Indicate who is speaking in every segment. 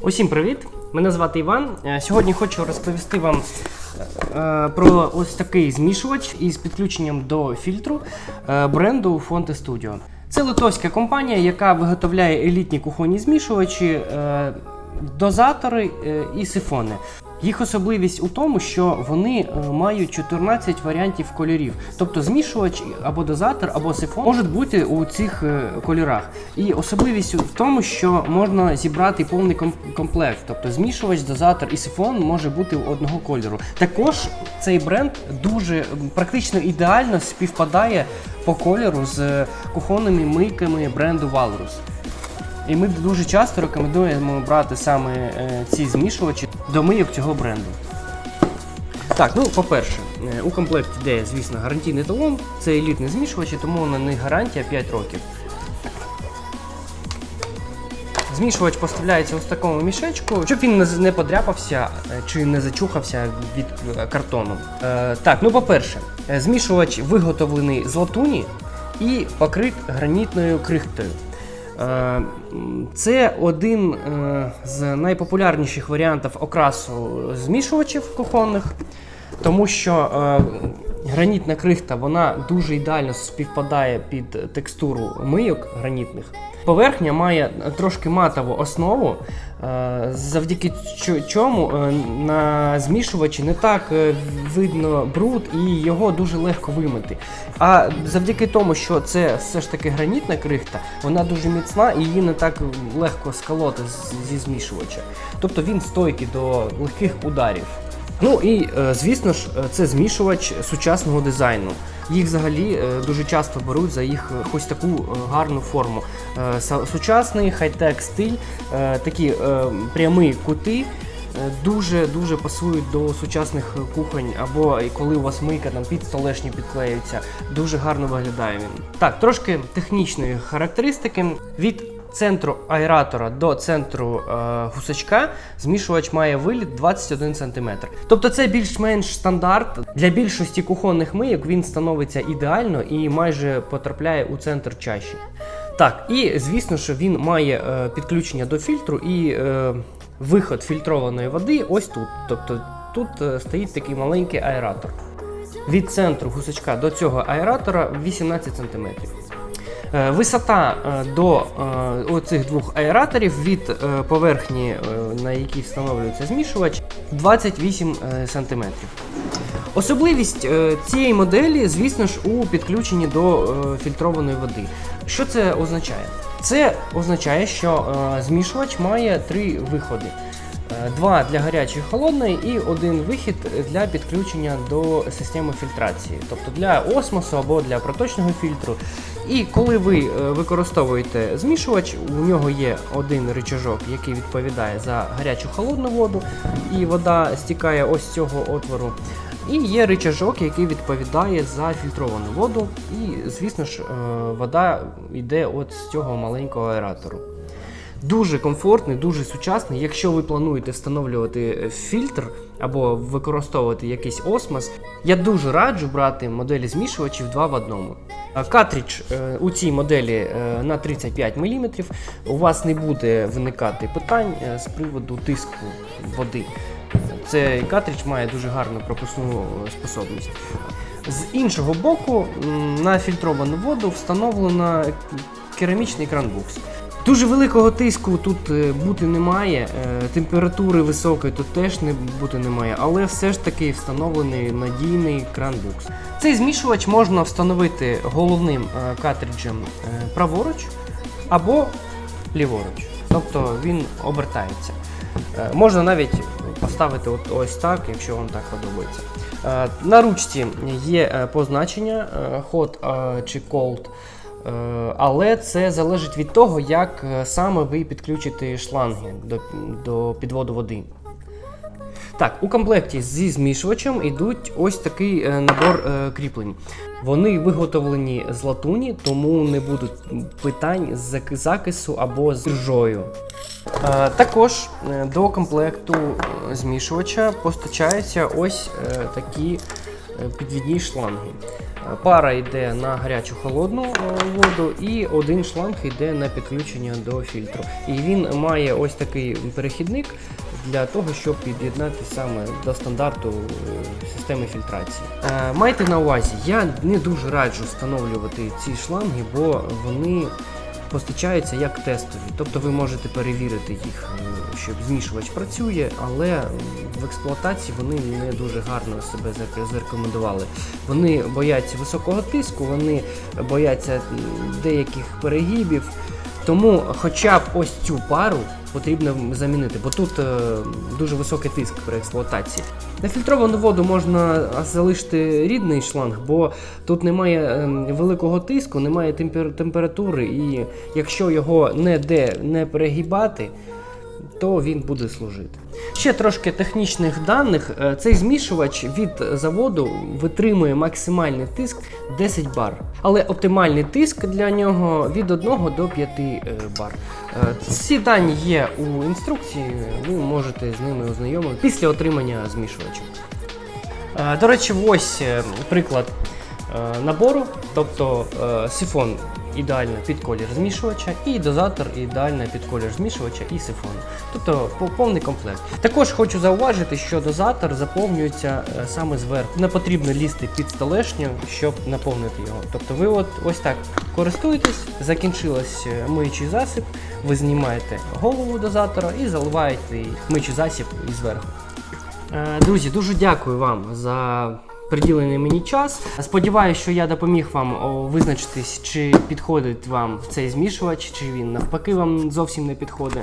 Speaker 1: Усім привіт! Мене звати Іван. Е, Сьогодні хочу розповісти вам е, про ось такий змішувач із підключенням до фільтру е, бренду Fonte Studio. Це литовська компанія, яка виготовляє елітні кухонні змішувачі, дозатори і сифони. Їх особливість у тому, що вони е, мають 14 варіантів кольорів. Тобто змішувач або дозатор, або сифон можуть бути у цих е, кольорах. І особливість в тому, що можна зібрати повний комплект. Тобто змішувач, дозатор і сифон може бути одного кольору. Також цей бренд дуже практично ідеально співпадає по кольору з кухонними мийками бренду Walrus. І ми дуже часто рекомендуємо брати саме е, ці змішувачі до мийок цього бренду. Так, ну по-перше, е, у комплекті йде, звісно, гарантійний талон. Це елітні змішувачі, тому на них гарантія 5 років. Змішувач поставляється ось в такому мішечку, щоб він не подряпався е, чи не зачухався від е, картону. Е, так, ну по-перше, змішувач виготовлений з латуні і покрит гранітною крихтою. Е, Це один е, з найпопулярніших варіантів окрасу змішувачів кухонних, тому що е, гранітна крихта вона дуже ідеально співпадає під текстуру мийок гранітних. Поверхня має трошки матову основу, е, завдяки чому е, на змішувачі не так е, видно бруд і його дуже легко вимити. А завдяки тому, що це все ж таки гранітна крихта, вона дуже міцна і її не так легко сколоти зі змішувача. Тобто він стойкий до легких ударів. Ну і е, звісно ж, е, це змішувач сучасного дизайну. Їх взагалі е, дуже часто беруть за їх ось таку гарну форму. Сучасний хай-тек стиль, такі прямі кути. е, Дуже дуже пасують до сучасних кухонь, або коли у вас мийка там під столешні підклеюється, дуже гарно виглядає він. Так, трошки технічної характеристики. Від центру аератора до центру е, гусачка змішувач має виліт 21 см. Тобто це більш-менш стандарт. Для більшості кухонних мийок він становиться ідеально і майже потрапляє у центр чаші. Так, і звісно, що він має е, підключення до фільтру і е, виход фільтрованої води ось тут. Тобто тут е, стоїть такий маленький аератор. Від центру гусачка до цього аератора 18 см. Е, Висота е, до е, оцих двох аераторів від поверхні, на якій встановлюється змішувач, 28 см. Особливість цієї моделі, звісно ж, у підключенні до фільтрованої води. Що це означає? Це означає, що змішувач має три виходи. Два для гарячої холодної і один вихід для підключення до системи фільтрації, тобто для осмосу або для проточного фільтру. І коли ви е, використовуєте змішувач, у нього є один рычажок, який відповідає за гарячу холодну воду, і вода стікає ось з цього отвору. І є рычажок, який відповідає за фільтровану воду, і, звісно ж, е, вода йде от з цього маленького аератору. Дуже комфортний, дуже сучасний. Якщо ви плануєте встановлювати е, фільтр або використовувати якийсь осмос, я дуже раджу брати моделі змішувачів 2 в одному. Картридж е, у цій моделі е, на 35 мм. У вас не буде виникати питань з приводу тиску води. Цей картридж має дуже гарну пропускну способність. З іншого боку, на фільтровану воду встановлено керамічний кранбукс. Дуже великого тиску тут е, бути немає, е, температури високої тут теж не бути немає, але все ж таки встановлений надійний кранбукс. Цей змішувач можна встановити головним е, картриджем праворуч або ліворуч, тобто він обертається. Можна навіть поставити от ось так, якщо вам так подобається. На ручці є позначення hot чи cold. Е, Але це залежить від того, як е, саме ви підключите шланги до, до підводу води. Так, у комплекті зі змішувачем йдуть ось такий е, набор кріплень. Вони виготовлені з латуні, тому не будуть питань з закису або з ржою. Також до комплекту змішувача постачаються ось такі підвідні шланги. Пара йде на гарячу холодну е, воду, і один шланг йде на підключення до фільтру. І він має ось такий перехідник для того, щоб під'єднати саме до стандарту е, системи фільтрації. Е, Майте на увазі, я не дуже раджу встановлювати ці шланги, бо вони постачаються як тестові. Тобто ви можете перевірити їх, е, щоб змішувач працює, але в експлуатації вони не дуже гарно себе зарекомендували. Вони бояться високого тиску, вони бояться деяких перегибів. Тому хоча б ось цю пару потрібно замінити, бо тут е, дуже високий тиск при експлуатації. На фільтровану воду можна залишити рідний шланг, бо тут немає е, великого тиску, немає темпер- температури, і якщо його не де не перегибати, то він буде служити. Ще трошки технічних даних. Е, Цей змішувач від заводу витримує максимальний тиск 10 бар, але оптимальний тиск для нього від 1 до 5 е, бар. Е, Ці дані є у інструкції, ви можете з ними ознайомитися після отримання змішувача. До речі, ось приклад набору, тобто сифон ідеально під колір змішувача, і дозатор ідеально під колір змішувача і сифону. Тобто по- повний комплект. Також хочу зауважити, що дозатор заповнюється е, саме зверху. Не потрібно лізти під столешню, щоб наповнити його. Тобто ви от ось так користуєтесь, закінчилось е, миючий засіб, ви знімаєте голову дозатора і заливаєте миючий засіб і зверху. Е, Друзі, дуже дякую вам за приділений мені час. Сподіваюся, що я допоміг вам визначитись, чи підходить вам цей змішувач, чи він навпаки вам зовсім не підходить.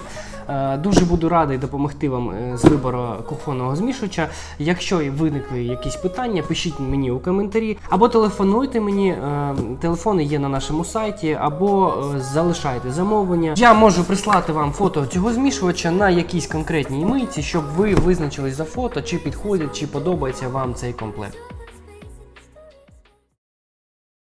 Speaker 1: Е, Дуже буду радий допомогти вам е, з вибору кухонного змішувача. Якщо виникли якісь питання, пишіть мені у коментарі або телефонуйте мені. е, Телефони є на нашому сайті, або залишайте замовлення. Я можу прислати вам фото цього змішувача на якійсь конкретній мийці, щоб ви визначились за фото, чи підходить, чи подобається вам цей комплект.